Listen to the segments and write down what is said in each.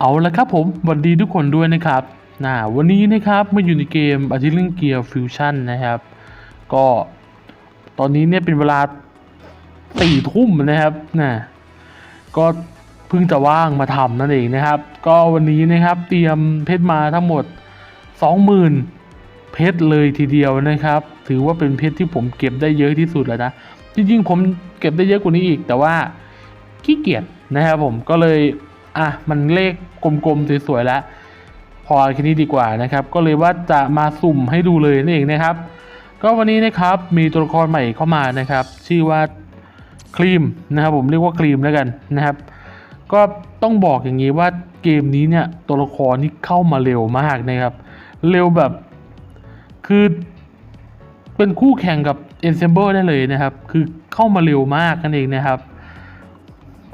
เอาละครับผมสวัสดีทุกคนด้วยนะครับนะวันนี้นะครับมาอยู่ในเกมอาทิตย์เรื่องเกียร์ฟิวชั่นนะครับ ก็ตอนนี้เนี่ยเป็นเวลาสี่ทุ่มนะครับนะก็เพิ่งจะว่างมาทำนั่นเองนะครับ ก็วันนี้นะครับเตรียมเพชรมาทั้งหมด 20,000 เพชรเลยทีเดียวนะครับ ถือว่าเป็นเพชรที่ผมเก็บได้เยอะที่สุดแล้วนะจริงๆผมเก็บได้เยอะกว่านี้อีก แต่ว่าขี้เกียจนะครับผมก็เลย อะมันเลขกลมๆสวยๆแล้ว พอแค่นี้ดีกว่านะครับ ก็เลยว่าจะมาสุ่มให้ดูเลยนั่นเองนะครับ ก็วันนี้นะครับมีตัวละครใหม่เข้ามานะครับ ชื่อว่าครีมนะครับ ผมเรียกว่าครีมแล้วกันนะครับ ก็ต้องบอกอย่างนี้ว่าเกมนี้เนี่ยตัวละครนี่เข้ามาเร็วมากนะครับ เร็วแบบคือเป็นคู่แข่งกับ Ensemble ได้เลยนะครับ คือเข้ามาเร็วมากนั่นเองนะครับ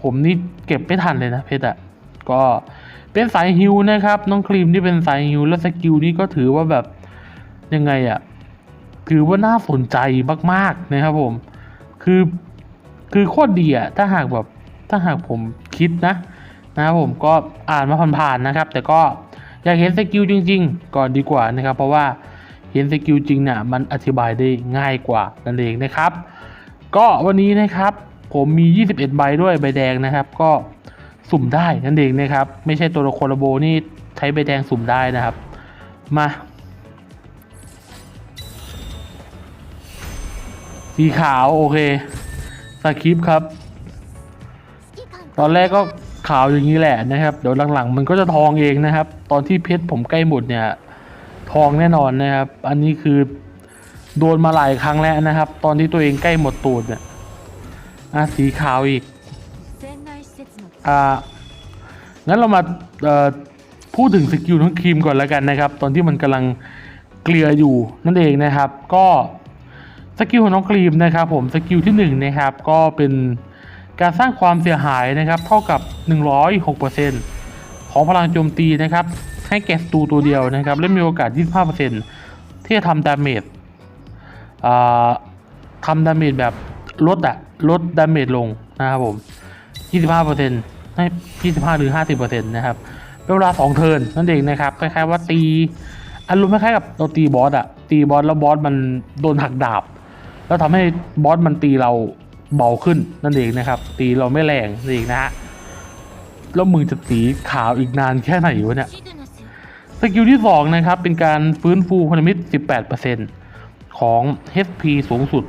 ผมนี่เก็บไม่ทันเลยนะเพชรอะ ก็เป็นสายฮิวนะครับ น้องครีมที่เป็นสายฮิวแล้วสกิลนี่ก็ถือว่าแบบยังไงอะถือว่าน่าสนใจมาก ๆ นะครับผม คือคือโคตรดีอะถ้าหากแบบถ้าหากผมคิดนะนะครับผมก็อ่านมาผ่านๆนะครับ แต่ก็อยากเห็นสกิลจริง ๆ ก่อนดีกว่านะครับ เพราะว่าเห็นสกิลจริงเนี่ยมันอธิบายได้ง่ายกว่านั่นเองนะครับ ก็วันนี้นะครับผมมี 21 ใบด้วยใบแดงนะครับ ก็ สุ่มได้นั่นเองนะครับ ไม่ใช่ตัวละครโบนี่ใช้ใบแดงสุ่มได้นะครับ มาสีขาว โอเคสคริปครับ ตอนแรกก็ขาวอย่างนี้แหละนะครับเดี๋ยวหลังๆ มันก็จะทองเองนะครับ ตอนที่เพชรผมใกล้หมดเนี่ย ทองแน่นอนนะครับ อันนี้คือโดนมาหลายครั้งแล้วนะครับ ตอนที่ตัวเองใกล้หมดตูดเนี่ยอะสีขาวอีก อ่างั้นเรามาพูดถึงสกิลน้องครีมก่อนแล้วกันนะครับ ตอนที่มันกำลังเกลี่ยอยู่นั่นเองนะครับ ก็สกิลของน้องครีมนะครับ ผมสกิลที่หนึ่งนะครับก็เป็นการสร้างความเสียหายนะครับ เท่ากับ 106%ของพลังโจมตีนะครับ ให้แก่ศัตรูตัวเดียวนะครับ และมีโอกาส 25%ที่จะทำดาเมจอ่าทำดาเมจแบบลดอะลดดาเมจลงนะครับผม ยี่สิบห้าเปอร์เซ็นต์ให้ยี่สิบห้าหรือห้าสิบเปอร์เซ็นต์นะครับเป็นเวลาสองเทิร์นนั่นเองนะครับคล้ายๆว่าตีอารมณ์คล้ายๆกับเราตีบอสอะตีบอสแล้วบอสมันโดนหักดาบ แล้วทำให้บอสมันตีเราเบาขึ้นนั่นเองนะครับ ตีเราไม่แรงนั่นเองนะฮะแล้วมึงจะตีขาวอีกนานแค่ไหนวะเนี่ยสกิลที่ 2 นะครับ เป็นการฟื้นฟูพันธมิตร 18%ของ HP สูงสุด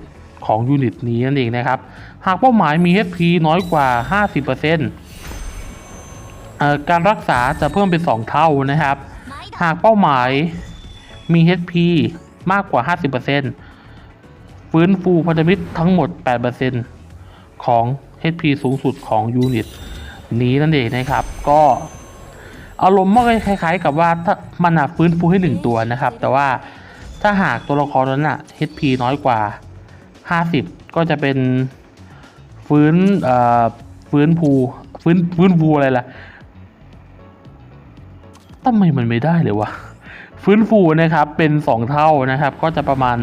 ของยูนิตนี้นั่นเองนะครับ หากเป้าหมายมี HP น้อยกว่า 50%เอ่อการรักษาจะเพิ่มเป็น 2 เท่านะครับ หากเป้าหมายมี HP มากกว่า 50%ฟื้นฟูพันธมิตรทั้งหมด 8%ของ HP สูงสุดของยูนิตนี้นั่นเองนะครับ ก็อารมณ์มันคล้ายๆ กับว่าถ้ามันฟื้นฟูให้หนึ่งตัวนะครับ แต่ว่าถ้าหากตัวละครนั้นอะ HP น้อยกว่า 50 ก็จะเป็นฟื้นฟื้นภูฟื้นฟื้นฟูอะไรล่ะทำไมมันไม่ได้เลยวะฟื้นฟูนะครับเป็น 2 เท่านะครับ ก็จะประมาณ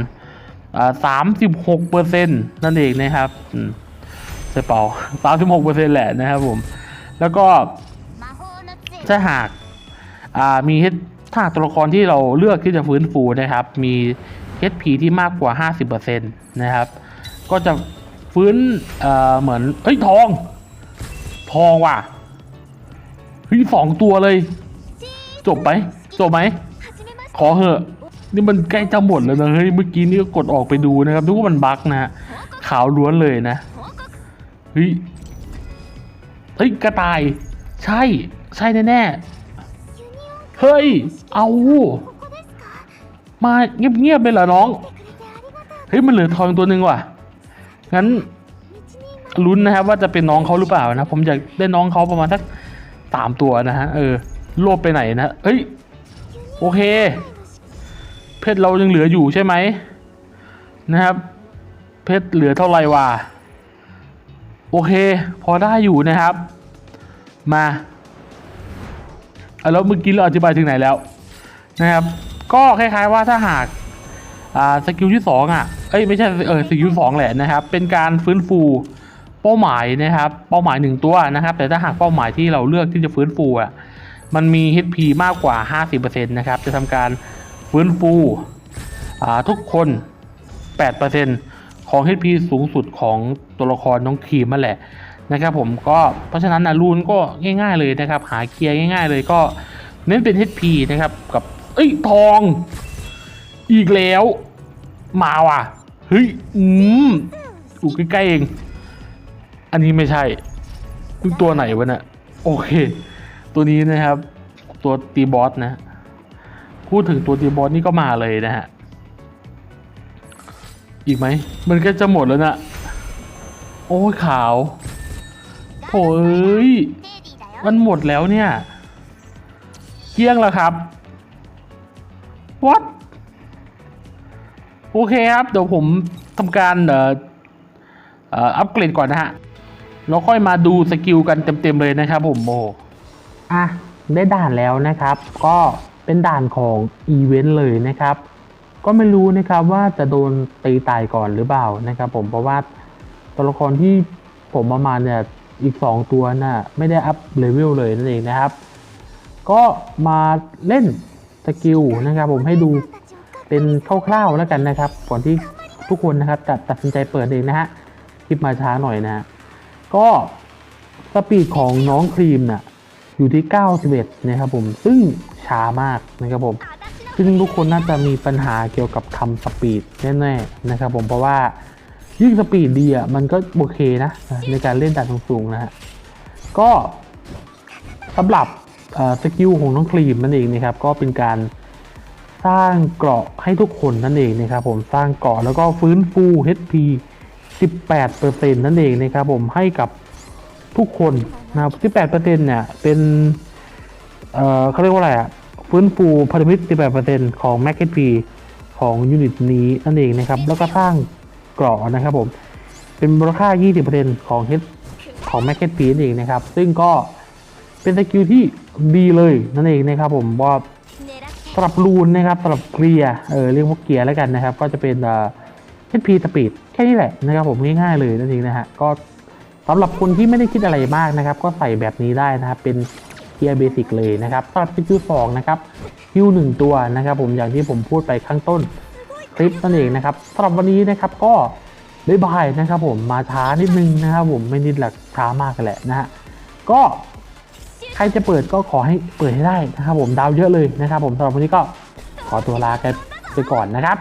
สามสิบหกเปอร์เซ็นต์นั่นเองนะครับใช่เป่าสามสิบหกเปอร์เซ็นต์แหละนะครับผมแล้วก็ถ้าหากมีถ้าตัวละครที่เราเลือกที่จะฟื้นฟูนะครับ มี HP ที่มากกว่า 50%นะครับ ก็จะฟื้นเเหมือนเฮ้ยทอง ทองว่ะเฮ้ยสองตัวเลย จบไหมจบไหมขอเหอะ นี่มันใกล้จะหมดแล้วนะเฮ้ยเมื่อกี้นี่ก็กดออกไปดูนะครับทุกว่ามันบั๊กนะฮะขาวล้วนเลยนะเฮ้ยเฮ้ยกระต่าย ใช่ ใช่แน่แน่เฮ้ย เอา มาเงียบๆเลยเหรอน้อง เฮ้ยมันเหลือทองตัวหนึ่งว่ะ งั้นลุ้นนะครับว่าจะเป็นน้องเขาหรือเปล่านะ ผมอยากได้น้องเขาประมาณสักสามตัวนะฮะ เออโลบไปไหนนะเฮ้ย โอเค เพชรเรายังเหลืออยู่ใช่ไหมนะครับ เพชรเหลือเท่าไหร่วะ โอเค พอได้อยู่นะครับ มาแล้วเมื่อกี้เราอธิบายถึงไหนแล้วนะครับ ก็คล้ายๆว่าถ้าหากอ่าสกิลที่สองอะเอ้ยไม่ใช่เออสกิลสองแหละนะครับเป็นการฟื้นฟูเป้าหมายนะครับเป้าหมายหนึ่งตัวนะครับ แต่ถ้าหากเป้าหมายที่เราเลือกที่จะฟื้นฟูอะมันมี HP มากกว่า 50%นะครับจะทำการฟื้นฟูอ่าทุกคน 8%ของ HP สูงสุดของตัวละครน้องครีมนั่นแหละนะครับผมก็เพราะฉะนั้นนะรูนก็ง่าย ๆเลยนะครับ หาเกียร์ง่าย ๆ เลยก็เน้นเป็น HP นะครับกับ เอ้ยทอง อีกแล้ว มาว่ะ เฮ้ย อืมอยู่ใกล้ๆเอง อันนี้ไม่ใช่ตัวไหนวะเนะี่ยโอเค ตัวนี้นะครับ ตัวตีบอสนะ พูดถึงตัวตีบอสนี่ก็มาเลยนะฮะ อีกไหม มันก็จะหมดแล้วนะ โอ้ยขาวโถเอ้ย มันหมดแล้วเนี่ย เกี้ยงแล้วครับ what โอเคครับ เดี๋ยวผมทำการเอ่อเอ่ออัปเกรดก่อนนะฮะแล้วค่อยมาดูสกิลกันเต็มๆเลยนะครับผมโมอะ ได้ด่านแล้วนะครับ ก็เป็นด่านของอีเวนต์เลยนะครับ ก็ไม่รู้นะครับว่าจะโดนตีตายก่อนหรือเปล่านะครับ ผมเพราะว่าตัวละครที่ผมมามาเนี่ยอีก 2 ตัวน่ะไม่ได้อัพเลเวลเลยนั่นเองนะครับ ก็มาเล่น สกิลนะครับ ผมให้ดูเป็นคร่าวๆแล้วกันนะครับ ก่อนที่ทุกคนนะครับจะตัดสินใจเปิดเองนะฮะคลิปมาช้าหน่อยนะก็สปีดของน้องครีมนะ่ะอยู่ที่ 91 นะครับผมซึ่งช้ามากนะครับผมซึ่งทุกคนน่าจะมีปัญหาเกี่ยวกับคำสปีดแน่ๆนะครับผมเพราะว่ายิ่งสปีดดีอะมันก็โอเคนะ ในการเล่นด่านสูงๆนะฮะก็สำหรับ สกิลของน้องครีมนั่นเองนะครับก็เป็นการสร้างเกราะให้ทุกคนนั่นเองนะครับผมสร้างเกราะแล้วก็ฟื้นฟู HP 18%นั่นเองนะครับผมให้กับทุกคนนะครับ18%เนี่ยเป็นเอ่อเขาเรียกว่าอะไรอะฟื้นฟูพันธมิตร18%ของ m a c เ p ของยูนิตนี้นั่นเองนะครับ แล้วก็สร้างเกราะนะครับผมเป็นมูลค่า 20%ของ H ของ m a c เ p นั่นเองนะครับ ซึ่งก็เป็นสกิลที่ ดีเลยนั่นเองนะครับผมว่าสำหรับรูนนะครับสำหรับเกียร์เออเรียกว่าเกียร์แล้วกันนะครับ ก็จะเป็นเอ่อ HP สปีดแค่นี้แหละนะครับผมง่ายๆเลยนั่นเองนะฮะก็สำหรับคนที่ไม่ได้คิดอะไรมากนะครับ ก็ใส่แบบนี้ได้นะครับเป็นเกียร์เบสิกเลยนะครับสำหรับสกิลสองนะครับฮิวหนึ่งตัวนะครับ ผมอย่างที่ผมพูดไปข้างต้นคลิปนั่นเองนะครับสำหรับวันนี้นะครับก็บายบายนะครับผมมาช้านิดนึงนะครับผมไม่นิดหลักช้ามากกันแหละนะฮะก็ ครจะเปิดก็ขอให้เปิดให้ได้นะครับผมดาวเยอะเลยนะครับผมสำหรับวันนี้ก็ขอตัวลากันไปก่อนนะครับ